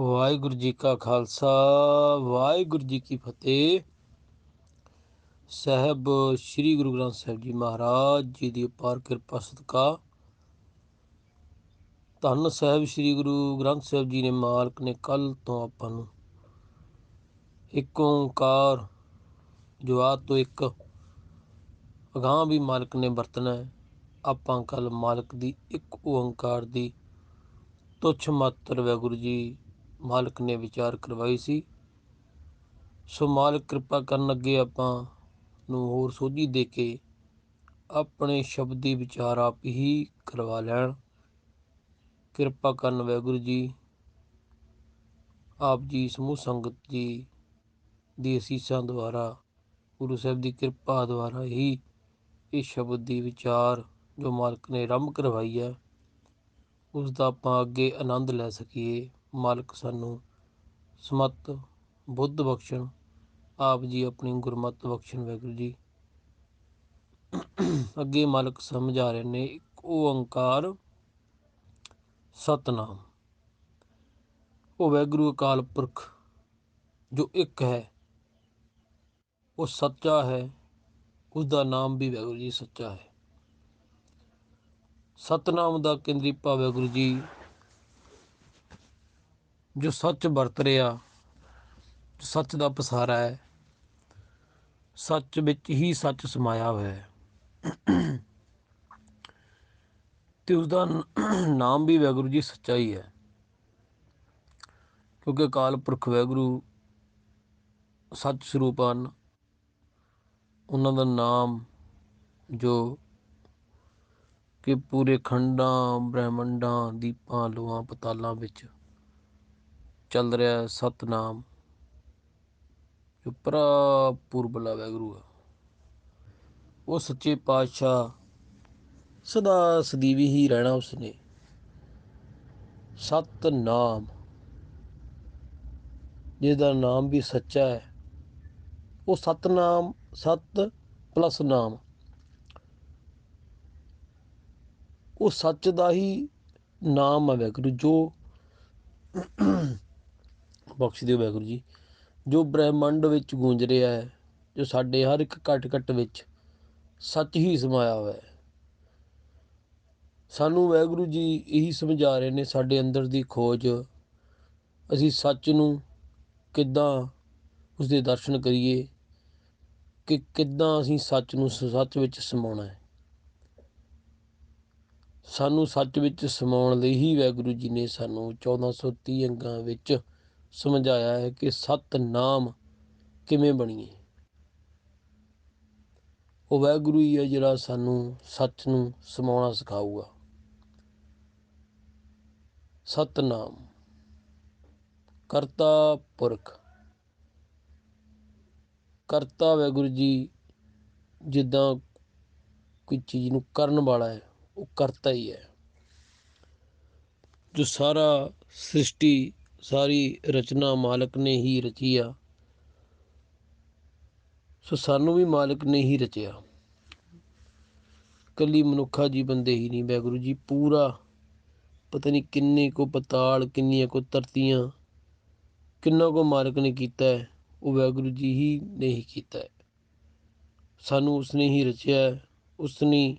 ਵਾਹਿਗੁਰੂ ਜੀ ਕਾ ਖਾਲਸਾ, ਵਾਹਿਗੁਰੂ ਜੀ ਕੀ ਫਤਿਹ। ਸਹਿਬ ਸ੍ਰੀ ਗੁਰੂ ਗ੍ਰੰਥ ਸਾਹਿਬ ਜੀ ਮਹਾਰਾਜ ਜੀ ਦੀ ਅਪਾਰ ਕਿਰਪਾ, ਸਦਕਾ। ਧੰਨ ਸਾਹਿਬ ਸ੍ਰੀ ਗੁਰੂ ਗ੍ਰੰਥ ਸਾਹਿਬ ਜੀ ਨੇ ਮਾਲਕ ਨੇ ਕੱਲ ਤੋਂ ਆਪਾਂ ਨੂੰ ਇੱਕ ਓੰਕਾਰ, ਜੋ ਤੋਂ ਇੱਕ ਅਗਾਹ ਵੀ ਮਾਲਕ ਨੇ ਵਰਤਣਾ ਆਪਾਂ ਕੱਲ ਮਾਲਕ ਦੀ ਇੱਕ ਓੰਕਾਰ ਦੀ ਤੁਛ ਮਾਤਰ ਵੈਗੁਰੂ ਜੀ ਮਾਲਕ ਨੇ ਵਿਚਾਰ ਕਰਵਾਈ ਸੀ। ਸੋ ਮਾਲਕ ਕਿਰਪਾ ਕਰਨ ਅੱਗੇ ਆਪਾਂ ਨੂੰ ਹੋਰ ਸੋਝੀ ਦੇ ਕੇ ਆਪਣੇ ਸ਼ਬਦੀ ਵਿਚਾਰ ਆਪ ਹੀ ਕਰਵਾ ਲੈਣ। ਕਿਰਪਾ ਕਰਨ ਵਾਹਿਗੁਰੂ ਜੀ, ਆਪ ਜੀ ਸਮੂਹ ਸੰਗਤ ਜੀ ਦੀ ਅਸੀਸਾਂ ਦੁਆਰਾ, ਗੁਰੂ ਸਾਹਿਬ ਦੀ ਕਿਰਪਾ ਦੁਆਰਾ ਹੀ ਇਹ ਸ਼ਬਦ ਦੀ ਵਿਚਾਰ ਜੋ ਮਾਲਕ ਨੇ ਆਰੰਭ ਕਰਵਾਈ ਹੈ ਉਸ ਦਾ ਆਪਾਂ ਅੱਗੇ ਆਨੰਦ ਲੈ ਸਕੀਏ। ਮਾਲਕ ਸਾਨੂੰ ਸਮਤ, ਬੁੱਧ ਬਖਸ਼ਣ, ਆਪ ਜੀ ਆਪਣੀ ਗੁਰਮਤ ਬਖਸ਼ਣ, ਵਾਹਿਗੁਰੂ ਜੀ। ਅੱਗੇ ਮਾਲਕ ਸਮਝਾ ਰਹੇ ਨੇ ਇੱਕ ਓੰਕਾਰ, ਸਤਨਾਮ। ਉਹ ਵਾਹਿਗੁਰੂ ਅਕਾਲ ਪੁਰਖ ਜੋ ਇੱਕ ਹੈ, ਉਹ ਸੱਚਾ ਹੈ ਉਸ ਦਾ ਨਾਮ ਵੀ ਵਾਹਿਗੁਰੂ ਜੀ ਸੱਚਾ ਹੈ। ਸਤਨਾਮ ਦਾ ਕੇਂਦਰੀ ਭਾਵ ਵੈਗੁਰੂ ਜੀ ਜੋ ਸੱਚ ਵਰਤ ਰਿਹਾ ਸੱਚ ਦਾ ਪਸਾਰਾ ਹੈ, ਸੱਚ ਵਿੱਚ ਹੀ ਸੱਚ ਸਮਾਇਆ ਹੋਇਆ ਹੈ। ਤੇ ਉਸ ਦਾ ਨਾਮ ਵੀ ਵੈਗੁਰੂ ਜੀ ਸੱਚਾ ਹੀ ਹੈ। ਕਿਉਂਕਿ ਅਕਾਲ ਪੁਰਖ ਵੈਗੁਰੂ ਸੱਚ ਸਰੂਪ ਹਨ। ਉਹਨਾਂ ਦਾ ਨਾਮ ਜੋ ਕਿ ਪੂਰੇ ਖੰਡਾਂ, ਬ੍ਰਹਿਮੰਡਾਂ, ਦੀਪਾਂ, ਲੋਹਾਂ, ਪਤਾਲਾਂ ਵਿੱਚ ਚੱਲ ਰਿਹਾ ਸਤਨਾਮ, ਜੋ ਪੁਰਬਲਾ ਪੂਰਬਲਾ ਵੈਗਰੂ ਹੈ। ਉਹ ਸੱਚੇ ਪਾਤਸ਼ਾਹ ਸਦਾ ਸਦੀਵੀ ਹੀ ਰਹਿਣਾ ਉਸਨੇ। ਸਤਨਾਮ, ਜਿਹਦਾ ਨਾਮ ਵੀ ਸੱਚਾ ਹੈ, ਉਹ ਸਤਨਾਮ, ਸਤ ਪਲੱਸ ਨਾਮ। ਉਹ ਸੱਚ ਦਾ ਹੀ ਨਾਮ ਹੈ ਵੈਗੁਰੂ, ਜੋ ਬਖਸ਼ ਦਿਓ ਵਾਹਿਗੁਰੂ ਜੀ। ਜੋ ਬ੍ਰਹਿਮੰਡ ਵਿੱਚ ਗੂੰਜ ਰਿਹਾ ਹੈ, ਜੋ ਸਾਡੇ ਹਰ ਇੱਕ ਘਟ ਘਟ ਵਿੱਚ ਸੱਚ ਹੀ ਸਮਾਇਆ ਹੋਇਆ ਹੈ। ਸਾਨੂੰ ਵਾਹਿਗੁਰੂ ਜੀ ਇਹੀ ਸਮਝਾ ਰਹੇ ਨੇ ਸਾਡੇ ਅੰਦਰ ਦੀ ਖੋਜ। ਅਸੀਂ ਸੱਚ ਨੂੰ ਕਿੱਦਾਂ ਉਸ ਦੇ ਦਰਸ਼ਨ ਕਰੀਏ ਕਿ ਕਿੱਦਾਂ ਅਸੀਂ ਸੱਚ ਨੂੰ ਸੱਚ ਵਿੱਚ ਸਮਾਉਣਾ ਹੈ। ਸਾਨੂੰ ਸੱਚ ਵਿੱਚ ਸਮਾਉਣ ਲਈ ਹੀ ਵਾਹਿਗੁਰੂ ਜੀ ਨੇ ਸਾਨੂੰ 1430 ਅੰਗਾਂ ਵਿੱਚ ਸਮਝਾਇਆ ਹੈ ਕਿ ਸਤਨਾਮ ਕਿਵੇਂ ਬਣੀਏ? ਉਹ ਵੈਗੁਰੂ ਹੀ ਹੈ ਜਿਹੜਾ ਸਾਨੂੰ ਸੱਚ ਨੂੰ ਸਮਾਉਣਾ ਸਿਖਾਊਗਾ। ਸਤਨਾਮ। ਕਰਤਾ ਪੁਰਖ। ਕਰਤਾ ਵਾਹਿਗੁਰੂ ਜੀ, ਜਿੱਦਾਂ ਕੋਈ ਚੀਜ਼ ਨੂੰ ਕਰਨ ਵਾਲਾ ਹੈ, ਉਹ ਕਰਤਾ ਹੀ ਹੈ। ਜੋ ਸਾਰਾ ਸ੍ਰਿਸ਼ਟੀ ਸਾਰੀ ਰਚਨਾ ਮਾਲਕ ਨੇ ਹੀ ਰਚੀ ਆ। ਸੋ ਸਾਨੂੰ ਵੀ ਮਾਲਕ ਨੇ ਹੀ ਰਚਿਆ। ਕੱਲੀ ਮਨੁੱਖਾ ਜੀ ਬੰਦੇ ਹੀ ਨਹੀਂ ਵੈਗੁਰੂ ਜੀ, ਪੂਰਾ ਪਤਾ ਨਹੀਂ ਕਿੰਨੇ ਕੋ ਪਤਾਲ, ਕਿੰਨੀਆਂ ਕੋ ਧਰਤੀਆਂ, ਕਿੰਨਾ ਕੋ ਮਾਲਕ ਨੇ ਕੀਤਾ ਹੈ, ਉਹ ਵੈਗੁਰੂ ਜੀ ਹੀ ਨੇ ਹੀ ਕੀਤਾ ਹੈ। ਸਾਨੂੰ ਉਸਨੇ ਹੀ ਰਚਿਆ ਉਸਨੇ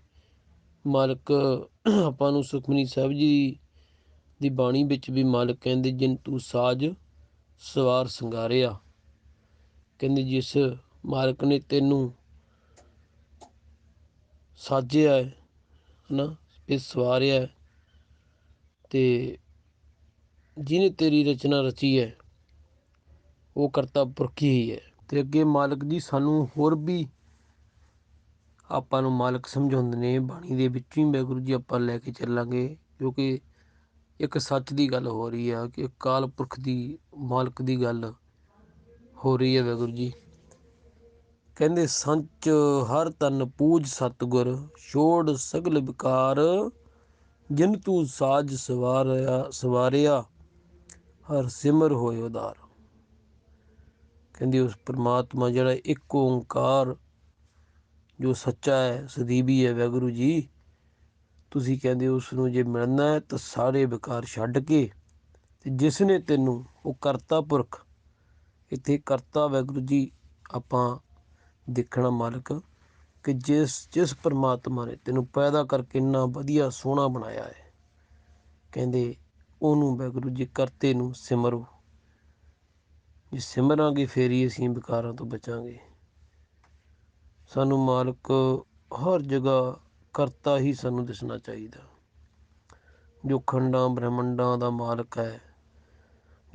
ਮਾਲਕ ਆਪਾਂ ਨੂੰ ਸੁਖਮਨੀ ਸਾਹਿਬ ਜੀ ਦੀ ਬਾਣੀ ਵਿੱਚ ਵੀ ਮਾਲਕ ਕਹਿੰਦੇ, ਜਿਨ ਤੂੰ ਸਾਜ, ਸਵਾਰ ਸੰਗਾਰਿਆ। ਕਹਿੰਦੇ, ਜਿਸ ਮਾਲਕ ਨੇ ਤੈਨੂੰ ਸਾਜਿਆ ਹੈ ਨਾ ਇਹ ਸਵਾਰਿਆ ਤੇ ਜਿਹਨੇ ਤੇਰੀ ਰਚਨਾ ਰਚੀ ਹੈ, ਉਹ ਕਰਤਾ ਪੁਰਖੀ ਹੀ ਹੈ। ਤੇ ਅੱਗੇ ਮਾਲਕ ਜੀ, ਸਾਨੂੰ ਹੋਰ ਵੀ ਆਪਾਂ ਨੂੰ ਮਾਲਕ ਸਮਝਾਉਂਦੇ ਨੇ, ਬਾਣੀ ਦੇ ਵਿੱਚ ਹੀ ਵਾਹਿਗੁਰੂ ਜੀ ਆਪਾਂ ਲੈ ਕੇ ਚੱਲਾਂਗੇ, ਕਿਉਂਕਿ ਇੱਕ ਸੱਚ ਦੀ ਗੱਲ ਹੋ ਰਹੀ ਆ ਕਿ ਕਾਲ ਪੁਰਖ ਦੀ ਮਾਲਕ ਦੀ ਗੱਲ ਹੋ ਰਹੀ ਹੈ ਵਾਹਿਗੁਰੂ ਜੀ। ਕਹਿੰਦੇ, ਸੰਚ ਹਰ ਤਨ ਪੂਜ ਸਤਗੁਰ, ਛੋੜ ਸਗਲ ਵਿਕਾਰ, ਜਿਨ ਤੂੰ ਸਾਜ ਸਵਾਰਿਆ ਸਵਾਰਿਆ, ਹਰ ਸਿਮਰ ਹੋਇ ਉਦਾਰ। ਕਹਿੰਦੀ, ਉਸ ਪ੍ਰਮਾਤਮਾ ਜਿਹੜਾ ਇੱਕ ਓੰਕਾਰ ਜੋ ਸੱਚਾ ਹੈ, ਸਦੀਵੀ ਹੈ ਵੈਗੁਰੂ ਜੀ ਤੁਸੀਂ ਕਹਿੰਦੇ ਉਸ ਨੂੰ ਜੇ ਮਿਲਣਾ ਹੈ ਤਾਂ ਸਾਰੇ ਵਿਕਾਰ ਛੱਡ ਕੇ ਤੇ ਜਿਸ ਨੇ ਤੈਨੂੰ ਉਹ ਕਰਤਾ ਪੁਰਖ, ਇੱਥੇ ਕਰਤਾ ਵਾਹਿਗੁਰੂ ਜੀ, ਆਪਾਂ ਦੇਖਣਾ ਮਾਲਕ ਕਿ ਜਿਸ ਜਿਸ ਪਰਮਾਤਮਾ ਨੇ ਤੈਨੂੰ ਪੈਦਾ ਕਰਕੇ ਇੰਨਾ ਵਧੀਆ ਸੋਹਣਾ ਬਣਾਇਆ ਹੈ, ਕਹਿੰਦੇ ਉਹਨੂੰ ਵਾਹਿਗੁਰੂ ਜੀ ਕਰਤੇ ਨੂੰ ਸਿਮਰੋ। ਜੇ ਸਿਮਰਾਂਗੇ ਫੇਰ ਹੀ ਅਸੀਂ ਵਿਕਾਰਾਂ ਤੋਂ ਬਚਾਂਗੇ। ਸਾਨੂੰ ਮਾਲਕ ਹਰ ਜਗ੍ਹਾ ਕਰਤਾ ਹੀ ਸਾਨੂੰ ਦਿਸਣਾ ਚਾਹੀਦਾ। ਜੋ ਖੰਡਾਂ ਬ੍ਰਹਮੰਡਾਂ ਦਾ ਮਾਲਕ ਹੈ,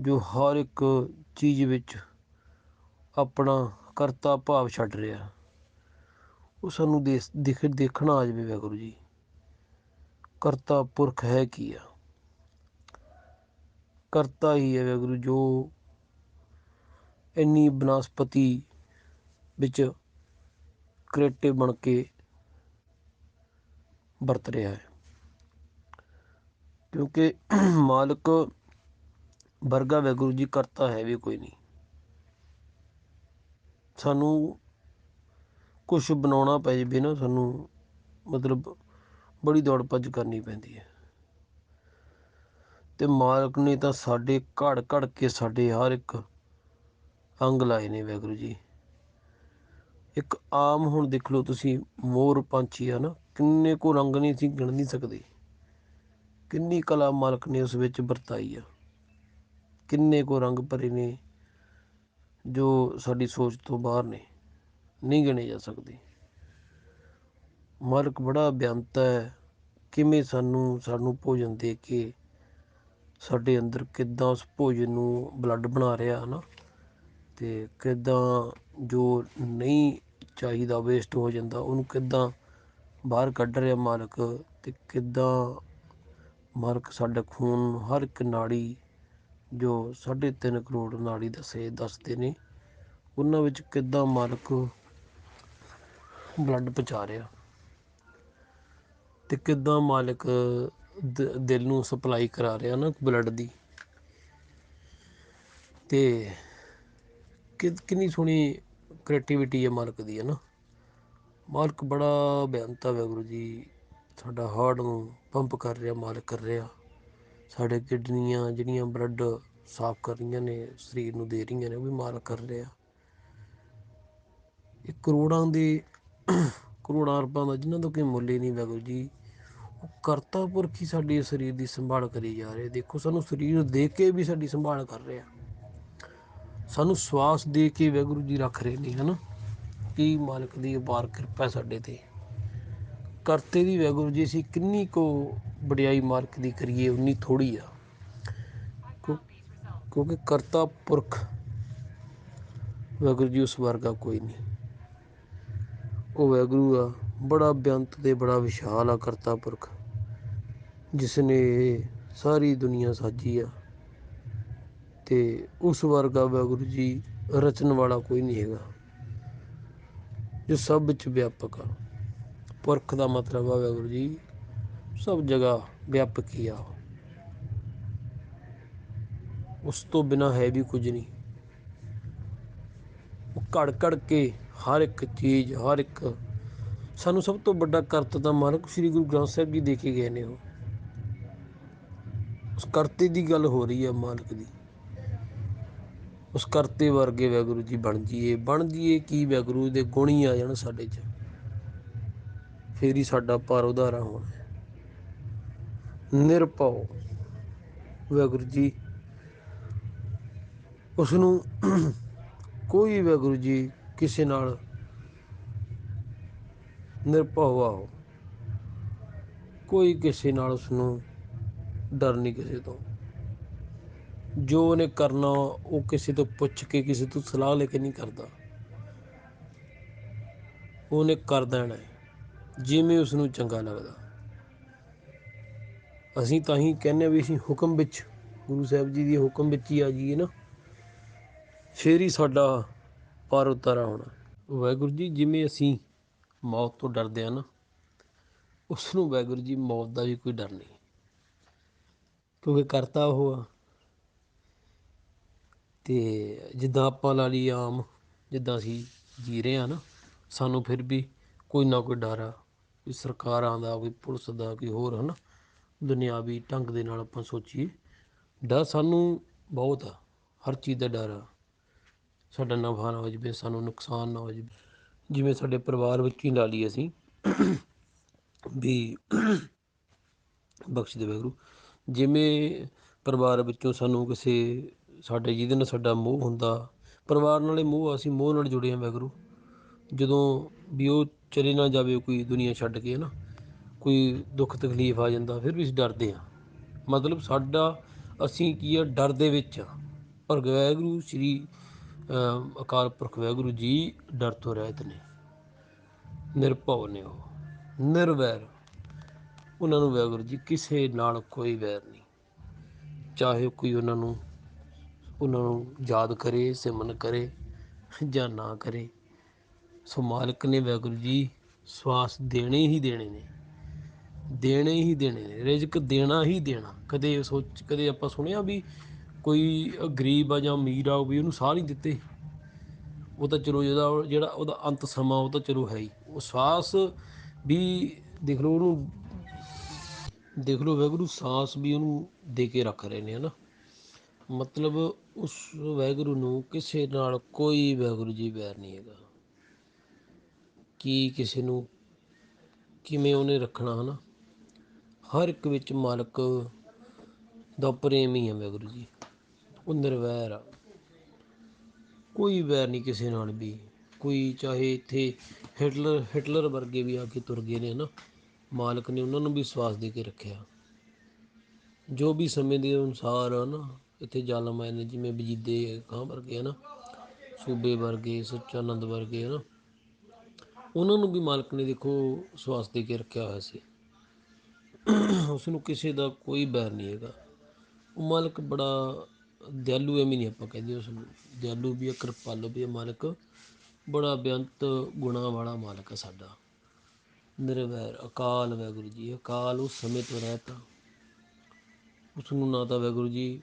ਜੋ ਹਰ ਇੱਕ ਚੀਜ਼ ਵਿੱਚ ਆਪਣਾ ਕਰਤਾ ਭਾਵ ਛੱਡ ਰਿਹਾ, ਉਹ ਸਾਨੂੰ ਦੇਸ, ਦਿਖ, ਦੇਖਣਾ ਆ ਜਾਵੇ ਵਾਹਿਗੁਰੂ ਜੀ। ਕਰਤਾ ਪੁਰਖ ਹੈ ਕੀ ਆ? ਕਰਤਾ ਹੀ ਹੈ ਵਾਹਿਗੁਰੂ ਜੋ ਇੰਨੀ ਬਨਸਪਤੀ ਵਿੱਚ ਕਰੇਟੇ ਬਣ ਕੇ ਵਰਤ ਰਿਹਾ ਹੈ। ਕਿਉਂਕਿ ਮਾਲਕ ਵਰਗਾ ਵਾਹਿਗੁਰੂ ਜੀ ਕਰਤਾ ਹੈ ਵੀ ਕੋਈ ਨਹੀਂ। ਸਾਨੂੰ ਕੁਝ ਬਣਾਉਣਾ ਪੈ ਜਾਵੇ ਨਾ, ਸਾਨੂੰ ਮਤਲਬ ਬੜੀ ਦੌੜ ਭੱਜ ਕਰਨੀ ਪੈਂਦੀ ਹੈ। ਤੇ ਮਾਲਕ ਨੇ ਤਾਂ ਸਾਡੇ ਘੜ ਘੜ ਕੇ ਸਾਡੇ ਹਰ ਇੱਕ ਅੰਗ ਲਾਏ ਨੇ ਵਾਹਿਗੁਰੂ ਜੀ। ਇੱਕ ਆਮ ਹੁਣ ਦੇਖ ਲਓ ਤੁਸੀਂ, ਮੋਰ ਪੰਛੀ ਆ ਨਾ ਕਿੰਨੇ ਕੋ ਰੰਗ ਨਹੀਂ ਸੀ, ਗਿਣ ਨਹੀਂ ਸਕਦੇ। ਕਿੰਨੀ ਕਲਾ ਮਾਲਕ ਨੇ ਉਸ ਵਿੱਚ ਵਰਤਾਈ ਆ। ਕਿੰਨੇ ਕੋ ਰੰਗ ਭਰੇ ਨੇ, ਜੋ ਸਾਡੀ ਸੋਚ ਤੋਂ ਬਾਹਰ ਨੇ, ਨਹੀਂ ਗਿਣੇ ਜਾ ਸਕਦੇ। ਮਾਲਕ ਬੜਾ ਬਿਆੰਤ ਹੈ, ਕਿਵੇਂ ਸਾਨੂੰ ਸਾਨੂੰ ਭੋਜਨ ਦੇ ਕੇ ਸਾਡੇ ਅੰਦਰ ਕਿੱਦਾਂ ਉਸ ਭੋਜਨ ਨੂੰ ਬਲੱਡ ਬਣਾ ਰਿਹਾ, ਹਨਾ? ਤੇ ਕਿੱਦਾਂ ਜੋ ਨਹੀਂ ਚਾਹੀਦਾ ਵੇਸਟ ਹੋ ਜਾਂਦਾ, ਉਹਨੂੰ ਕਿੱਦਾਂ ਬਾਹਰ ਕੱਢ ਰਿਹਾ ਮਾਲਕ ਅਤੇ ਕਿੱਦਾਂ ਮਾਲਕ ਸਾਡਾ ਖੂਨ ਹਰ ਇੱਕ ਨਾੜੀ ਜੋ 3.5 ਕਰੋੜ ਨਾੜੀ ਦੱਸੇ ਦੱਸਦੇ ਨੇ, ਉਹਨਾਂ ਵਿੱਚ ਕਿੱਦਾਂ ਮਾਲਕ ਬਲੱਡ ਪਹੁੰਚਾ ਰਿਹਾ ਤੇ ਕਿੱਦਾਂ ਮਾਲਕ ਦ- ਦਿਲ ਨੂੰ ਸਪਲਾਈ ਕਰਾ ਰਿਹਾ ਨਾ ਬਲੱਡ ਦੀ। ਤੇ ਕਿੰਨੀ ਸੋਹਣੀ ਕ੍ਰੀਏਟੀਵਿਟੀ ਹੈ ਮਾਲਕ ਦੀ ਹੈ ਨਾ। ਮਾਲਕ ਬੜਾ ਬੇਅੰਤਾ ਵਾਹਿਗੁਰੂ ਜੀ। ਸਾਡਾ ਹਾਰਟ ਨੂੰ ਪੰਪ ਕਰ ਰਿਹਾ, ਮਾਲਕ ਕਰ ਰਿਹਾ। ਸਾਡੇ ਕਿਡਨੀਆਂ ਜਿਹੜੀਆਂ ਬਲੱਡ ਸਾਫ਼ ਕਰ ਰਹੀਆਂ ਨੇ, ਸਰੀਰ ਨੂੰ ਦੇ ਰਹੀਆਂ ਨੇ, ਉਹ ਵੀ ਮਾਲਕ ਕਰ ਰਿਹਾ। ਇਹ ਕਰੋੜਾਂ ਦੇ ਕਰੋੜਾਂ ਅਰਬਾਂ ਦਾ ਜਿਨ੍ਹਾਂ ਦਾ ਕੋਈ ਮੁੱਲ ਹੀ ਨਹੀਂ ਵਾਹਿਗੁਰੂ ਜੀ। ਉਹ ਕਰਤਾ ਪੁਰਖ ਹੀ ਸਾਡੇ ਸਰੀਰ ਦੀ ਸੰਭਾਲ ਕਰੀ ਜਾ ਰਹੇ। ਦੇਖੋ, ਸਾਨੂੰ ਸਰੀਰ ਦੇ ਕੇ ਵੀ ਸਾਡੀ ਸੰਭਾਲ ਕਰ ਰਿਹਾ। ਸਾਨੂੰ ਸਵਾਸ ਦੇ ਕੇ ਵਾਹਿਗੁਰੂ ਜੀ ਰੱਖ ਰਹੇ ਨੇ, ਹਨਾ? ਕੀ ਮਾਲਕ ਦੀ ਅਪਾਰ ਕਿਰਪਾ ਸਾਡੇ ਤੇ। ਕਰਤੇ ਦੀ ਵੈਗੁਰੂ ਜੀ, ਅਸੀਂ ਕਿੰਨੀ ਕੋ ਵਡਿਆਈ ਮਾਲਕ ਦੀ ਕਰੀਏ, ਉਨੀ ਥੋੜੀ ਆ। ਕਿਉਂ- ਕਿਉਂਕਿ ਕਰਤਾ ਪੁਰਖ ਵਾਹਿਗੁਰੂ ਜੀ ਉਸ ਵਰਗਾ ਕੋਈ ਨਹੀਂ। ਉਹ ਵੈਗੁਰੂ ਆ, ਬੜਾ ਬੇਅੰਤ ਤੇ ਬੜਾ ਵਿਸ਼ਾਲ ਆ ਕਰਤਾ ਪੁਰਖ ਜਿਸ ਨੇ ਸਾਰੀ ਦੁਨੀਆ ਸਾਜੀ ਆ। ਤੇ ਉਸ ਵਰਗਾ ਵਾਹਿਗੁਰੂ ਜੀ ਰਚਨ ਵਾਲਾ ਕੋਈ ਨਹੀਂ ਹੈਗਾ। ਜੋ ਸਭ ਵਿੱਚ ਵਿਆਪਕ ਆ। ਪੁਰਖ ਦਾ ਮਤਲਬ ਆ ਵਾਹਿਗੁਰੂ ਜੀ, ਸਭ ਜਗ੍ਹਾ ਵਿਆਪਕ ਹੀ ਆ। ਉਸ ਤੋਂ ਬਿਨਾ ਹੈ ਵੀ ਕੁਝ ਨਹੀਂ। ਉਹ ਘੜ ਘੜ ਕੇ ਹਰ ਇੱਕ ਚੀਜ਼, ਹਰ ਇੱਕ ਸਾਨੂੰ ਸਭ ਤੋਂ ਵੱਡਾ ਕਰਤ ਤਾਂ ਮਾਲਕ ਸ੍ਰੀ ਗੁਰੂ ਗ੍ਰੰਥ ਸਾਹਿਬ ਜੀ ਦੇ ਕੇ ਗਏ ਨੇ ਉਹ। ਉਸ ਕਰਤੇ ਦੀ ਗੱਲ ਹੋ ਰਹੀ ਹੈ ਮਾਲਕ ਦੀ। ਉਸ ਕਰਤੇ ਵਰਗੇ ਵੈਗੁਰੂ ਜੀ ਬਣ ਜੀਏ। ਬਣ ਜੀਏ ਕੀ ਵਾਹਿਗੁਰੂ ਦੇ ਗੁਣ ਹੀ ਆ ਜਾਣ ਸਾਡੇ 'ਚ। ਫੇਰ ਹੀ ਸਾਡਾ ਪਰ ਉਧਾਰਾ ਹੋਣਾ। ਹੈ। ਨਿਰਭਉ। ਵਾਹਿਗੁਰੂ ਜੀ ਉਸ ਨੂੰ ਕੋਈ ਵਾਹਿਗੁਰੂ ਜੀ ਕਿਸੇ ਨਾਲ ਨਿਰਭਉ ਆਓ। ਕੋਈ ਕਿਸੇ ਨਾਲ ਉਸ ਨੂੰ ਡਰ ਨਹੀਂ ਕਿਸੇ ਤੋਂ। ਜੋ ਉਹਨੇ ਕਰਨਾ, ਉਹ ਕਿਸੇ ਤੋਂ ਪੁੱਛ ਕੇ ਕਿਸੇ ਤੋਂ ਸਲਾਹ ਲੈ ਕੇ ਨਹੀਂ ਕਰਦਾ। ਉਹਨੇ ਕਰ ਦੇਣਾ ਜਿਵੇਂ ਉਸ ਨੂੰ ਚੰਗਾ ਲੱਗਦਾ। ਅਸੀਂ ਤਾਂ ਹੀ ਕਹਿੰਦੇ ਹਾਂ ਵੀ ਅਸੀਂ ਹੁਕਮ ਵਿੱਚ, ਗੁਰੂ ਸਾਹਿਬ ਜੀ ਦੀ ਹੁਕਮ ਵਿੱਚ ਹੀ ਆ ਜਾਈਏ ਨਾ। ਫੇਰ ਹੀ ਸਾਡਾ ਪਾਰ ਉਤਾਰਾ ਹੋਣਾ। ਵਾਹਿਗੁਰੂ ਜੀ, ਜਿਵੇਂ ਅਸੀਂ ਮੌਤ ਤੋਂ ਡਰਦੇ ਆ ਨਾ ਉਸ ਨੂੰ ਵਾਹਿਗੁਰੂ ਜੀ ਮੌਤ ਦਾ ਵੀ ਕੋਈ ਡਰ ਨਹੀਂ। ਕਿਉਂਕਿ ਕਰਤਾ ਉਹ ਆ। ਅਤੇ ਜਿੱਦਾਂ ਆਪਾਂ ਲਾ ਲਈਏ ਆਮ, ਜਿੱਦਾਂ ਅਸੀਂ ਜੀ ਰਹੇ ਹਾਂ ਨਾ, ਸਾਨੂੰ ਫਿਰ ਵੀ ਕੋਈ ਨਾ ਕੋਈ ਡਰ ਆ ਕੋਈ ਸਰਕਾਰਾਂ ਦਾ ਕੋਈ ਪੁਲਿਸ ਦਾ ਕੋਈ ਹੋਰ ਹੈ ਨਾ ਦੁਨਿਆਵੀ ਢੰਗ ਦੇ ਨਾਲ ਆਪਾਂ ਸੋਚੀਏ। ਡਰ ਸਾਨੂੰ ਬਹੁਤ ਆ, ਹਰ ਚੀਜ਼ ਦਾ ਡਰ ਆ। ਸਾਡਾ ਨਫਾ ਨਾ ਹੋ ਜਾਵੇ, ਸਾਨੂੰ ਨੁਕਸਾਨ ਨਾ ਹੋ ਜਾਵੇ। ਜਿਵੇਂ ਸਾਡੇ ਪਰਿਵਾਰ ਵਿੱਚ ਹੀ ਲਾ ਲਈਏ ਅਸੀਂ, ਵੀ ਬਖਸ਼ ਦੇ ਵਾਹਿਗੁਰੂ ਜਿਵੇਂ ਪਰਿਵਾਰ ਵਿੱਚੋਂ ਸਾਨੂੰ ਕਿਸੇ ਸਾਡੇ ਜਿਹਦੇ ਨਾਲ ਸਾਡਾ ਮੋਹ ਹੁੰਦਾ, ਪਰਿਵਾਰ ਨਾਲੇ ਮੋਹ ਅਸੀਂ ਮੋਹ ਨਾਲ ਜੁੜੇ ਹਾਂ ਵਾਹਿਗੁਰੂ ਜਦੋਂ ਵੀ ਉਹ ਚਲੇ ਨਾ ਜਾਵੇ, ਕੋਈ ਦੁਨੀਆ ਛੱਡ ਕੇ ਨਾ ਕੋਈ ਦੁੱਖ ਤਕਲੀਫ ਆ ਜਾਂਦਾ, ਫਿਰ ਵੀ ਅਸੀਂ ਡਰਦੇ ਹਾਂ। ਮਤਲਬ ਸਾਡਾ, ਅਸੀਂ ਕੀ ਆ, ਡਰ ਦੇ ਵਿੱਚ ਆ ਪਰ ਵਾਹਿਗੁਰੂ ਸ੍ਰੀ ਅਕਾਲ ਪੁਰਖ ਵਾਹਿਗੁਰੂ ਜੀ ਡਰ ਤੋਂ ਰਹਿਤ ਨੇ। ਨਿਰਭਉ ਨੇ ਉਹ, ਨਿਰਵੈਰ। ਉਹਨਾਂ ਨੂੰ ਵਾਹਿਗੁਰੂ ਜੀ ਕਿਸੇ ਨਾਲ ਕੋਈ ਵੈਰ ਨਹੀਂ। ਚਾਹੇ ਕੋਈ ਉਹਨਾਂ ਨੂੰ ਉਹਨਾਂ ਨੂੰ ਯਾਦ ਕਰੇ, ਸਿਮਰਨ ਕਰੇ ਜਾਂ ਨਾ ਕਰੇ। ਸੋ ਮਾਲਕ ਨੇ ਵਾਹਿਗੁਰੂ ਜੀ ਸਵਾਸ ਦੇਣੇ ਹੀ ਦੇਣੇ ਨੇ। ਦੇਣੇ ਹੀ ਦੇਣੇ ਨੇ। ਰਿਜ਼ਕ ਦੇਣਾ ਹੀ ਦੇਣਾ। ਕਦੇ ਸੋਚ, ਕਦੇ ਆਪਾਂ ਸੁਣਿਆ ਵੀ ਕੋਈ ਗਰੀਬ ਆ ਜਾਂ ਅਮੀਰ ਆ ਵੀ ਉਹਨੂੰ ਸਾਹ ਨਹੀਂ ਦਿੱਤੇ। ਉਹ ਤਾਂ ਚਲੋ ਜਿਹਦਾ, ਜਿਹੜਾ ਉਹਦਾ ਅੰਤ ਸਮਾਂ, ਉਹ ਤਾਂ ਚਲੋ ਹੈ ਹੀ। ਉਹ ਸਵਾਸ ਵੀ ਦੇਖ ਲਓ ਉਹਨੂੰ, ਦੇਖ ਲਓ ਵੈਗੁਰੂ ਸਾਸ ਵੀ ਉਹਨੂੰ ਦੇ ਕੇ ਰੱਖ ਰਹੇ ਨੇ ਹਨਾ ਮਤਲਬ ਉਸ ਵਾਹਿਗੁਰੂ ਨੂੰ ਕਿਸੇ ਨਾਲ ਕੋਈ ਵਾਹਿਗੁਰੂ ਜੀ ਵੈਰ ਨਹੀਂ ਹੈਗਾ। ਕੀ ਕਿਸੇ ਨੂੰ ਕਿਵੇਂ ਉਹਨੇ ਰੱਖਣਾ ਹਨਾ? ਹਰ ਇੱਕ ਵਿੱਚ ਮਾਲਕ ਦਾ ਪ੍ਰੇਮ ਹੀ ਹੈ ਵਾਹਿਗੁਰੂ ਜੀ। ਉਹ ਨਿਰਵੈਰ ਆ। ਕੋਈ ਵੈਰ ਨਹੀਂ ਕਿਸੇ ਨਾਲ ਵੀ। ਕੋਈ ਚਾਹੇ ਇੱਥੇ ਹਿਟਲਰ ਹਿਟਲਰ ਵਰਗੇ ਵੀ ਆ ਕੇ ਤੁਰ ਗਏ ਨੇ ਨਾ ਮਾਲਕ ਨੇ ਉਹਨਾਂ ਨੂੰ ਵੀ ਸਵਾਸ ਦੇ ਕੇ ਰੱਖਿਆ। ਜੋ ਵੀ ਸਮੇਂ ਦੇ ਅਨੁਸਾਰ ਆ ਨਾ ਇੱਥੇ ਜ਼ਾਲਮ ਆਏ ਨੇ ਜਿਵੇਂ ਵਜੀਦੇ ਖਾਂ ਵਰਗੇ ਹੈ ਨਾ, ਸੂਬੇ ਵਰਗੇ ਸੱਚਾਨੰਦ ਵਰਗੇ ਹੈ ਨਾ। ਉਹਨਾਂ ਨੂੰ ਵੀ ਮਾਲਕ ਨੇ ਦੇਖੋ ਸਵਾਸ ਦੇ ਕੇ ਰੱਖਿਆ ਹੋਇਆ ਸੀ। ਉਸ ਨੂੰ ਕਿਸੇ ਦਾ ਕੋਈ ਬੈਰ ਨਹੀਂ ਹੈਗਾ। ਉਹ ਮਾਲਕ ਬੜਾ ਦਿਆਲੂ ਐਵੇਂ ਨਹੀਂ ਆਪਾਂ ਕਹਿੰਦੇ ਉਸ ਨੂੰ ਦਿਆਲੂ ਵੀ ਹੈ ਕਿਰਪਾਲੂ ਵੀ ਹੈ ਮਾਲਕ। ਬੜਾ ਬੇਅੰਤ ਗੁਣਾ ਵਾਲਾ ਮਾਲਕ ਹੈ ਸਾਡਾ। ਨਿਰਵੈਰ, ਅਕਾਲ ਵੈਗੁਰੂ ਜੀ, ਅਕਾਲ ਉਸ ਸਮੇਂ ਤੋਂ ਰਹਿਤਾ ਉਸ ਨੂੰ ਨਾ ਤਾਂ ਵਾਹਿਗੁਰੂ ਜੀ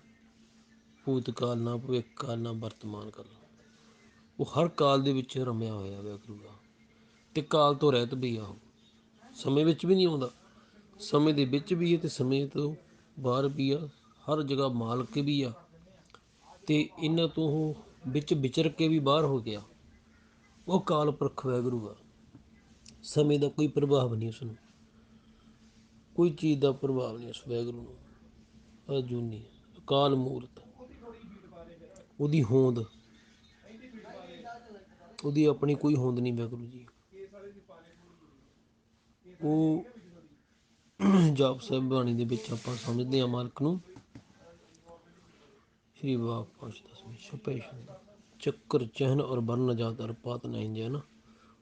ਭੂਤ ਕਾਲ ਨਾ ਭਵਿੱਖ ਕਾਲ ਨਾ ਵਰਤਮਾਨ ਕਾਲ ਉਹ ਹਰ ਕਾਲ ਦੇ ਵਿੱਚ ਰਮਿਆ ਹੋਇਆ ਵਾਹਿਗੁਰੂ ਦਾ। ਤੇ ਕਾਲ ਤੋਂ ਰਹਿਤ ਵੀ ਆ ਉਹ। ਸਮੇਂ ਵਿੱਚ ਵੀ ਨਹੀਂ ਆਉਂਦਾ। ਸਮੇਂ ਦੇ ਵਿੱਚ ਵੀ ਹੈ ਤੇ ਸਮੇਂ ਤੋਂ ਬਾਹਰ ਵੀ ਆ। ਹਰ ਜਗ੍ਹਾ ਮਾਲਕ ਵੀ ਆ। ਤੇ ਇਹਨਾਂ ਤੋਂ ਉਹ ਵਿੱਚ ਵਿਚਰ ਕੇ ਵੀ ਬਾਹਰ ਹੋ ਗਿਆ। ਉਹ ਕਾਲ ਪੁਰਖ ਵਾਹਿਗੁਰੂ ਆ ਸਮੇਂ ਦਾ ਕੋਈ ਪ੍ਰਭਾਵ ਨਹੀਂ ਉਸ ਨੂੰ ਕੋਈ ਚੀਜ਼ ਦਾ ਪ੍ਰਭਾਵ ਨਹੀਂ ਉਸ ਵਾਹਿਗੁਰੂ ਨੂੰ। ਅਜੂਨੀ। ਅਕਾਲ ਮੂਰਤ। ਉਹਦੀ ਹੋਂਦ। ਉਹਦੀ ਆਪਣੀ ਕੋਈ ਹੋਂਦ ਨਹੀਂ ਵਾਹਿਗੁਰੂ ਜੀ। ਉਹ ਜਾਪ ਸਾਹਿਬ ਬਾਣੀ ਦੇ ਵਿੱਚ ਆਪਾਂ ਸਮਝਦੇ ਹਾਂ ਮਾਲਕ ਨੂੰ। ਸ਼੍ਰੀ ਬਾਪ ਪਾਸ਼ ਦਸਵੇਂ ਛਪੇ ਚੱਕਰ, ਚਹਿਨ ਔਰ ਬਰਨ ਜਾਤਰ ਪਾਤ ਨਹੀਂ ਜਨ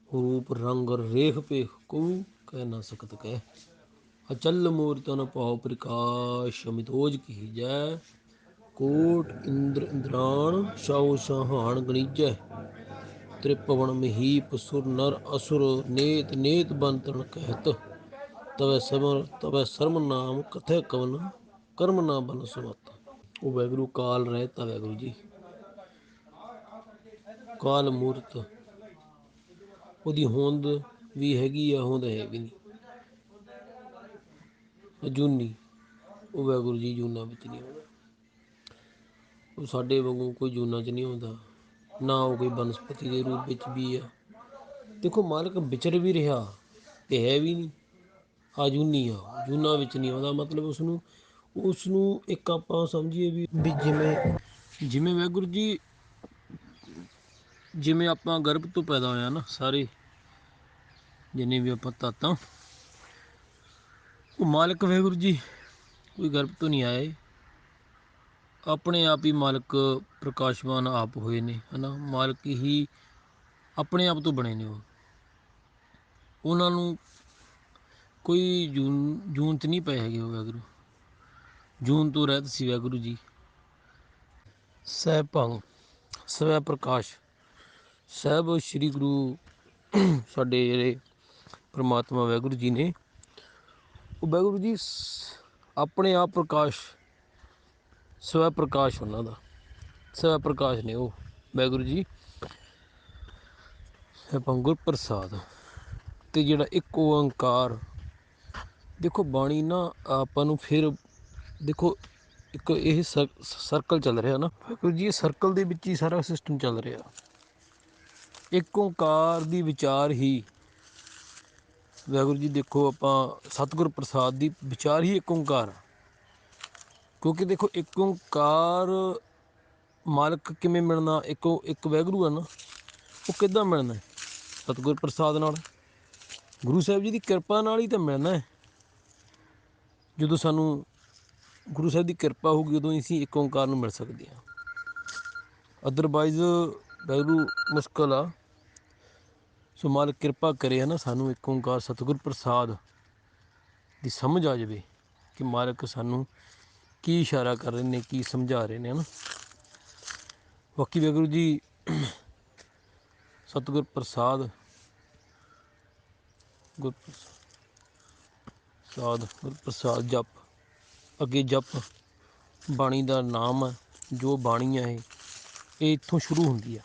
ਰੂਪ, ਰੰਗ ਔਰ ਰੇਖ ਪੇਖ ਕੋ ਕਹਿ ਨਾ ਸਕਤ ਕਹਿ। ਅਚਲ ਮੂਰਤਨ ਭਾਉ ਪ੍ਰਕਾਸ਼ ਅਮਿਤੋਜ ਕੀ ਜੈ। ਕੋਟ ਇੰਦਰ ਇੰਦਰਾਣ ਸ਼ਾਉ ਸ਼ਾਹਾਨ ਗਣੀਜੈ। ਤ੍ਰਿਪਵਨ ਮਹੀਪ ਸੁਰ ਨਰ ਅਸੁਰ ਨੇਤ ਨੇਤ ਬੰਤਨ ਕਹਿਤ। ਤਵੇ ਸਮਰ ਤਵੇ ਸਰਮ ਨਾਮ ਕਥੇ ਕਵਨ ਕਰਮ ਨਾ ਬਨ ਸੁਮਤ ਉਹ ਵੈਗੁਰੂ ਕਾਲ ਰਹਿਤਾ ਵੈਗੁਰੂ ਜੀ। ਕਾਲ ਮੂਰਤ। ਉਹਦੀ ਹੋਂਦ ਵੀ ਹੈਗੀ ਆ, ਹੋਂਦ ਹੈ ਵੀ ਨਹੀਂ ਅਜੂਨੀ। ਉਹ ਵੈਗੁਰੂ ਜੀ ਜੂਨਾ ਵਿੱਚ ਨਹੀਂ ਆਉਂਦਾ ਉਹ ਸਾਡੇ ਵਾਂਗੂ ਕੋਈ ਜੂਨਾ 'ਚ ਨਹੀਂ ਆਉਂਦਾ। ਨਾ ਉਹ ਕੋਈ ਬਨਸਪਤੀ ਦੇ ਰੂਪ ਵਿੱਚ ਵੀ ਆ। ਦੇਖੋ ਮਾਲਕ ਵਿਚਰ ਵੀ ਰਿਹਾ ਤੇ ਹੈ ਵੀ ਨਹੀਂ। ਆ ਜੂਨੀ ਆ, ਜੂਨਾ ਵਿੱਚ ਨਹੀਂ ਆਉਂਦਾ। ਮਤਲਬ ਉਸ ਨੂੰ ਉਸ ਨੂੰ ਇੱਕ ਆਪਾਂ ਸਮਝੀਏ ਵੀ ਵੀ ਜਿਵੇਂ ਜਿਵੇਂ ਵਾਹਿਗੁਰੂ ਜੀ, ਜਿਵੇਂ ਆਪਾਂ ਗਰਭ ਤੋਂ ਪੈਦਾ ਹੋਇਆ ਨਾ ਸਾਰੇ, ਜਿੰਨੇ ਵੀ ਆਪਾਂ ਤਾਤਾਂ, ਉਹ ਮਾਲਕ ਵਾਹਿਗੁਰੂ ਜੀ ਕੋਈ ਗਰਭ ਤੋਂ ਨਹੀਂ ਆਏ। ਆਪਣੇ ਆਪ ਹੀ ਮਾਲਕ ਪ੍ਰਕਾਸ਼ਵਾਨ ਆਪ ਹੋਏ ਨੇ, ਹਨਾ? ਮਾਲਕ ਹੀ ਆਪਣੇ ਆਪ ਤੋਂ ਬਣੇ ਨੇ ਉਹ। ਉਹਨਾਂ ਨੂੰ ਕੋਈ ਜੂਨ ਜੂਨ 'ਚ ਨਹੀਂ ਪਏ ਹੈਗੇ ਉਹ ਵਾਹਿਗੁਰੂ ਜੂਨ ਤੋਂ ਰਹਿਤ ਸੀ ਵਾਹਿਗੁਰੂ ਜੀ। ਸਹਿ ਭੰਗ ਸਵੈ ਪ੍ਰਕਾਸ਼ ਸਹਿਬ ਸ੍ਰੀ ਗੁਰੂ ਸਾਡੇ ਜਿਹੜੇ ਪ੍ਰਮਾਤਮਾ ਵਾਹਿਗੁਰੂ ਜੀ ਨੇ, ਉਹ ਵਾਹਿਗੁਰੂ ਜੀ ਸ- ਆਪਣੇ ਆਪ ਪ੍ਰਕਾਸ਼ ਸਵੈ ਪ੍ਰਕਾਸ਼ ਉਹਨਾਂ ਦਾ। ਸਵੈ ਪ੍ਰਕਾਸ਼ ਨੇ ਉਹ, ਵਾਹਿਗੁਰੂ ਜੀ। ਸਹਿਬੰ ਗੁਰਪ੍ਰਸਾਦ ਤੇ ਜਿਹੜਾ ਇੱਕ ਓੰਕਾਰ, ਦੇਖੋ ਬਾਣੀ ਨਾ ਆਪਾਂ ਨੂੰ ਫਿਰ, ਦੇਖੋ ਇੱਕ ਇਹ ਸਰਕਲ ਚੱਲ ਰਿਹਾ ਨਾ। ਵਾਹਿਗੁਰੂ ਜੀ, ਇਹ ਸਰਕਲ ਦੇ ਵਿੱਚ ਹੀ ਸਾਰਾ ਸਿਸਟਮ ਚੱਲ ਰਿਹਾ। ਇੱਕ ਓੰਕਾਰ ਦੀ ਵਿਚਾਰ ਹੀ, ਵਾਹਿਗੁਰੂ ਜੀ ਦੇਖੋ ਆਪਾਂ ਸਤਿਗੁਰ ਪ੍ਰਸਾਦ ਦੀ ਵਿਚਾਰ ਹੀ ਇੱਕ ਓੰਕਾਰ ਆ। ਕਿਉਂਕਿ ਦੇਖੋ ਇੱਕ ਓੰਕਾਰ ਮਾਲਕ ਕਿਵੇਂ ਮਿਲਣਾ? ਇੱਕੋ ਇੱਕ ਵਾਹਿਗੁਰੂ ਆ ਨਾ, ਉਹ ਕਿੱਦਾਂ ਮਿਲਣਾ? ਸਤਿਗੁਰ ਪ੍ਰਸਾਦ ਨਾਲ। ਗੁਰੂ ਸਾਹਿਬ ਜੀ ਦੀ ਕਿਰਪਾ ਨਾਲ ਹੀ ਤਾਂ ਮਿਲਣਾ ਹੈ। ਜਦੋਂ ਸਾਨੂੰ ਗੁਰੂ ਸਾਹਿਬ ਦੀ ਕਿਰਪਾ ਹੋਊਗੀ, ਉਦੋਂ ਹੀ ਅਸੀਂ ਇੱਕ ਓੰਕਾਰ ਨੂੰ ਮਿਲ ਸਕਦੇ ਹਾਂ। ਅਦਰਵਾਈਜ਼ ਵਾਹਿਗੁਰੂ ਮੁਸ਼ਕਲ ਆ। ਸੋ ਮਾਲਕ ਕਿਰਪਾ ਕਰੇ ਹੈ ਨਾ, ਸਾਨੂੰ ਇੱਕ ਓੰਕਾਰ ਸਤਿਗੁਰ ਪ੍ਰਸਾਦ ਦੀ ਸਮਝ ਆ ਜਾਵੇ ਕਿ ਮਾਲਕ ਸਾਨੂੰ ਕੀ ਇਸ਼ਾਰਾ ਕਰ ਰਹੇ ਨੇ, ਕੀ ਸਮਝਾ ਰਹੇ ਨੇ, ਹਨਾ? ਬਾਕੀ ਵਾਹਿਗੁਰੂ ਜੀ, ਸਤਿਗੁਰ ਪ੍ਰਸਾਦ, ਗੁਰ ਪ੍ਰਸਾਦ ਗੁਰ ਪ੍ਰਸਾਦ ਜਪ, ਅੱਗੇ ਜਪ ਬਾਣੀ ਦਾ ਨਾਮ ਹੈ, ਜੋ ਬਾਣੀ ਹੈ ਇਹ ਇਹ ਇੱਥੋਂ ਸ਼ੁਰੂ ਹੁੰਦੀ ਹੈ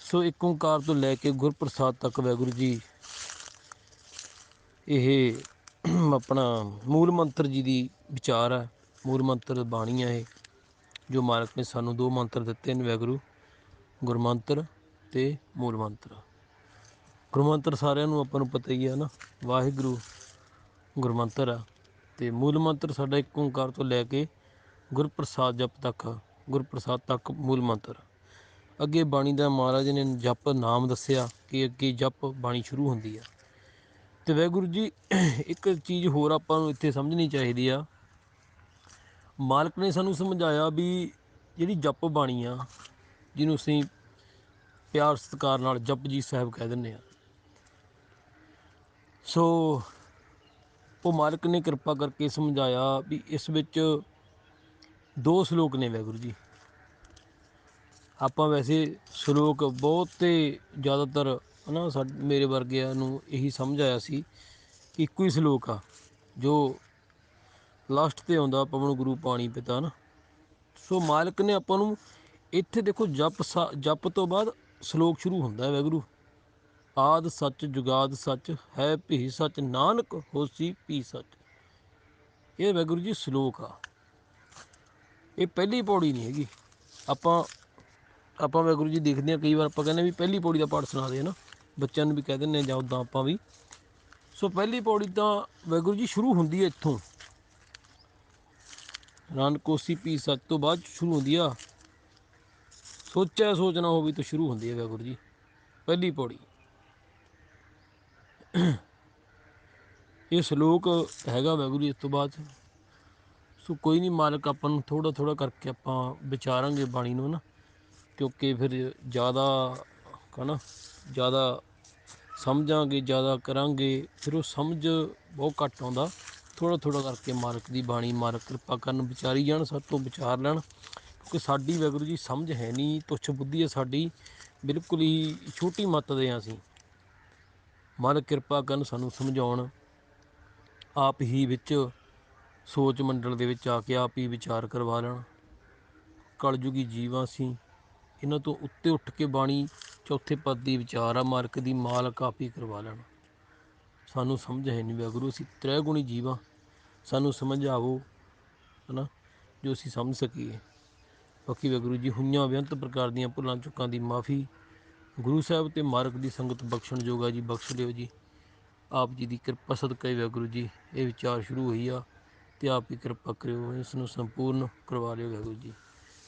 ਸੋ ਇੱਕ ਓੰਕਾਰ ਤੋਂ ਲੈ ਕੇ ਗੁਰਪ੍ਰਸਾਦ ਤੱਕ ਵਾਹਿਗੁਰੂ ਜੀ, ਇਹ ਆਪਣਾ ਮੂਲ ਮੰਤਰ ਜੀ ਦੀ ਵਿਚਾਰ ਹੈ, ਮੂਲ ਮੰਤਰ ਬਾਣੀ ਹੈ ਇਹ, ਜੋ ਮਾਲਕ ਨੇ ਸਾਨੂੰ ਦੋ ਮੰਤਰ ਦਿੱਤੇ ਨੇ ਵਾਹਿਗੁਰੂ ਗੁਰਮੰਤਰ ਤੇ ਮੂਲ ਮੰਤਰ। ਗੁਰਮੰਤਰ ਸਾਰਿਆਂ ਨੂੰ ਆਪਾਂ ਨੂੰ ਪਤਾ ਹੀ ਹੈ ਨਾ, ਵਾਹਿਗੁਰੂ ਗੁਰਮੰਤਰ ਆ ਤੇ ਮੂਲ ਮੰਤਰ ਸਾਡਾ ਇੱਕ ਓੰਕਾਰ ਤੋਂ ਲੈ ਕੇ ਗੁਰਪ੍ਰਸਾਦ ਜਪ ਤੱਕ ਗੁਰਪ੍ਰਸਾਦ ਤੱਕ ਮੂਲ ਮੰਤਰ। ਅੱਗੇ ਬਾਣੀ ਦਾ ਮਹਾਰਾਜ ਨੇ ਜਪ ਨਾਮ ਦੱਸਿਆ ਕਿ ਅੱਗੇ ਜਪ ਬਾਣੀ ਸ਼ੁਰੂ ਹੁੰਦੀ ਆ। ਅਤੇ ਵਾਹਿਗੁਰੂ ਜੀ, ਇੱਕ ਚੀਜ਼ ਹੋਰ ਆਪਾਂ ਨੂੰ ਇੱਥੇ ਸਮਝਣੀ ਚਾਹੀਦੀ ਆ। ਮਾਲਕ ਨੇ ਸਾਨੂੰ ਸਮਝਾਇਆ ਵੀ ਜਿਹੜੀ ਜਪ ਬਾਣੀ ਆ, ਜਿਹਨੂੰ ਅਸੀਂ ਪਿਆਰ ਸਤਿਕਾਰ ਨਾਲ ਜਪ ਜੀ ਸਾਹਿਬ ਕਹਿ ਦਿੰਦੇ ਆ। ਸੋ ਉਹ ਮਾਲਕ ਨੇ ਕਿਰਪਾ ਕਰਕੇ ਸਮਝਾਇਆ ਵੀ ਇਸ ਵਿੱਚ ਦੋ ਸ਼ਲੋਕ ਨੇ ਵਾਹਿਗੁਰੂ ਜੀ। ਆਪਾਂ ਵੈਸੇ ਸ਼ਲੋਕ ਬਹੁਤ ਤੇ ਜ਼ਿਆਦਾਤਰ ਹਨਾ ਸਾ ਮੇਰੇ ਵਰਗਿਆਂ ਨੂੰ ਇਹੀ ਸਮਝ ਆਇਆ ਸੀ ਕਿ ਇੱਕੋ ਹੀ ਸ਼ਲੋਕ ਆ, ਜੋ ਲਾਸਟ ਤੇ ਆਉਂਦਾ ਪਵਨ ਗੁਰੂ ਪਾਣੀ ਪਿਤਾ ਨਾ ਸੋ ਮਾਲਕ ਨੇ ਆਪਾਂ ਨੂੰ ਇੱਥੇ ਦੇਖੋ ਜਪ ਸਾ- ਜਪ ਤੋਂ ਬਾਅਦ ਸ਼ਲੋਕ ਸ਼ੁਰੂ ਹੁੰਦਾ ਹੈ ਵਾਹਿਗੁਰੂ। ਆਦ ਸੱਚ, ਜੁਗਾਦ ਸੱਚ, ਹੈ ਭੀ ਸੱਚ, ਨਾਨਕ ਹੋਸੀ ਭੀ ਸੱਚ। ਇਹ ਵਾਹਿਗੁਰੂ ਜੀ ਸ਼ਲੋਕ ਆ। ਇਹ ਪਹਿਲੀ ਪੌੜੀ ਨਹੀਂ ਹੈਗੀ। ਆਪਾਂ ਆਪਾਂ ਵਾਹਿਗੁਰੂ ਜੀ ਦੇਖਦੇ ਹਾਂ, ਕਈ ਵਾਰ ਆਪਾਂ ਕਹਿੰਦੇ ਵੀ ਪਹਿਲੀ ਪੌੜੀ ਦਾ ਪਾਠ ਸੁਣਾ ਦੇ ਨਾ ਬੱਚਿਆਂ ਨੂੰ ਵੀ ਕਹਿ ਦਿੰਦੇ ਹਾਂ ਜਾਂ ਉਦਾਂ ਆਪਾਂ ਵੀ। ਸੋ ਪਹਿਲੀ ਪੌੜੀ ਤਾਂ ਵਾਹਿਗੁਰੂ ਜੀ ਸ਼ੁਰੂ ਹੁੰਦੀ ਹੈ ਇੱਥੋਂ। ਨਾਨਕੋਸੀ ਪੀ ਸੱਚ ਤੋਂ ਬਾਅਦ ਸ਼ੁਰੂ ਹੁੰਦੀ ਆ। ਸੋਚਿਆ ਸੋਚਣਾ ਹੋਵੇ ਤਾਂ ਸ਼ੁਰੂ ਹੁੰਦੀ ਹੈ ਵਾਹਿਗੁਰੂ ਜੀ, ਪਹਿਲੀ ਪੌੜੀ। ਇਹ ਸ਼ਲੋਕ ਹੈਗਾ ਵਾਹਿਗੁਰੂ ਜੀ ਇਸ ਤੋਂ ਬਾਅਦ। ਸੋ ਕੋਈ ਨਹੀਂ ਮਾਲਕ ਆਪਾਂ ਨੂੰ ਥੋੜਾ ਥੋੜਾ ਕਰਕੇ ਆਪਾਂ ਵਿਚਾਰਾਂਗੇ ਬਾਣੀ ਨੂੰ ਨਾ, ਕਿਉਂਕਿ ਫਿਰ ਜ਼ਿਆਦਾ ਕਹਣਾ ਜ਼ਿਆਦਾ ਸਮਝਾਂਗੇ, ਜ਼ਿਆਦਾ ਕਰਾਂਗੇ, ਫਿਰ ਉਹ ਸਮਝ ਬਹੁਤ ਘੱਟ ਆਉਂਦਾ। ਥੋੜ੍ਹਾ ਥੋੜ੍ਹਾ ਕਰਕੇ ਮਾਲਕ ਦੀ ਬਾਣੀ, ਮਾਲਕ ਕਿਰਪਾ ਕਰਨ, ਵਿਚਾਰੀ ਜਾਣ ਸਾਡੇ ਤੋਂ ਵਿਚਾਰ ਲੈਣ। ਕਿਉਂਕਿ ਸਾਡੀ ਵਾਹਿਗੁਰੂ ਜੀ ਸਮਝ ਹੈ ਨਹੀਂ, ਤੁੱਛ ਬੁੱਧੀ ਹੈ ਸਾਡੀ, ਬਿਲਕੁਲ ਹੀ ਛੋਟੀ ਮੱਤ ਦੇ ਹਾਂ ਅਸੀਂ। ਮਾਲਕ ਕਿਰਪਾ ਕਰਨ, ਸਾਨੂੰ ਸਮਝਾਉਣ, ਆਪ ਹੀ ਵਿੱਚ ਸੋਚ ਮੰਡਲ ਦੇ ਵਿੱਚ ਆ ਕੇ ਆਪ ਹੀ ਵਿਚਾਰ ਕਰਵਾ ਲੈਣ। ਕਲਯੁਗੀ ਜੀਵਾਂ ਸੀ ਇਹਨਾਂ ਤੋਂ ਉੱਤੇ ਉੱਠ ਕੇ ਬਾਣੀ ਚੌਥੇ ਪਦ ਦੀ ਵਿਚਾਰ ਆ, ਮਾਲਕ ਦੀ ਮਾਲਕ ਆਪ ਕਰਵਾ ਲੈਣਾ। ਸਾਨੂੰ ਸਮਝ ਹੈ ਨਹੀਂ ਵਾਹਿਗੁਰੂ ਅਸੀਂ ਤ੍ਰੈ ਗੁਣੀ ਜੀਵਾਂ। ਸਾਨੂੰ ਸਮਝਾਵੋ, ਹਨਾ, ਜੋ ਅਸੀਂ ਸਮਝ ਸਕੀਏ। ਬਾਕੀ ਵਾਹਿਗੁਰੂ ਜੀ ਹੋਈਆਂ ਬੇਅੰਤ ਪ੍ਰਕਾਰ ਦੀਆਂ ਭੁੱਲਾਂ ਚੁੱਕਾਂ ਦੀ ਮਾਫੀ। ਗੁਰੂ ਸਾਹਿਬ ਤੇ ਮਾਰਗ ਦੀ ਸੰਗਤ ਬਖਸ਼ਣ ਜੋਗਾ ਜੀ, ਬਖਸ਼ ਲਿਓ ਜੀ। ਆਪ ਜੀ ਦੀ ਕਿਰਪਾ ਸਦਕਾ ਹੀ ਵਾਹਿਗੁਰੂ ਜੀ, ਇਹ ਵਿਚਾਰ ਸ਼ੁਰੂ ਹੋਈ ਆ ਤੇ ਆਪ ਹੀ ਕਿਰਪਾ ਕਰਿਓ, ਇਸ ਨੂੰ ਸੰਪੂਰਨ ਕਰਵਾ ਲਿਓ ਵਾਹਿਗੁਰੂ ਜੀ।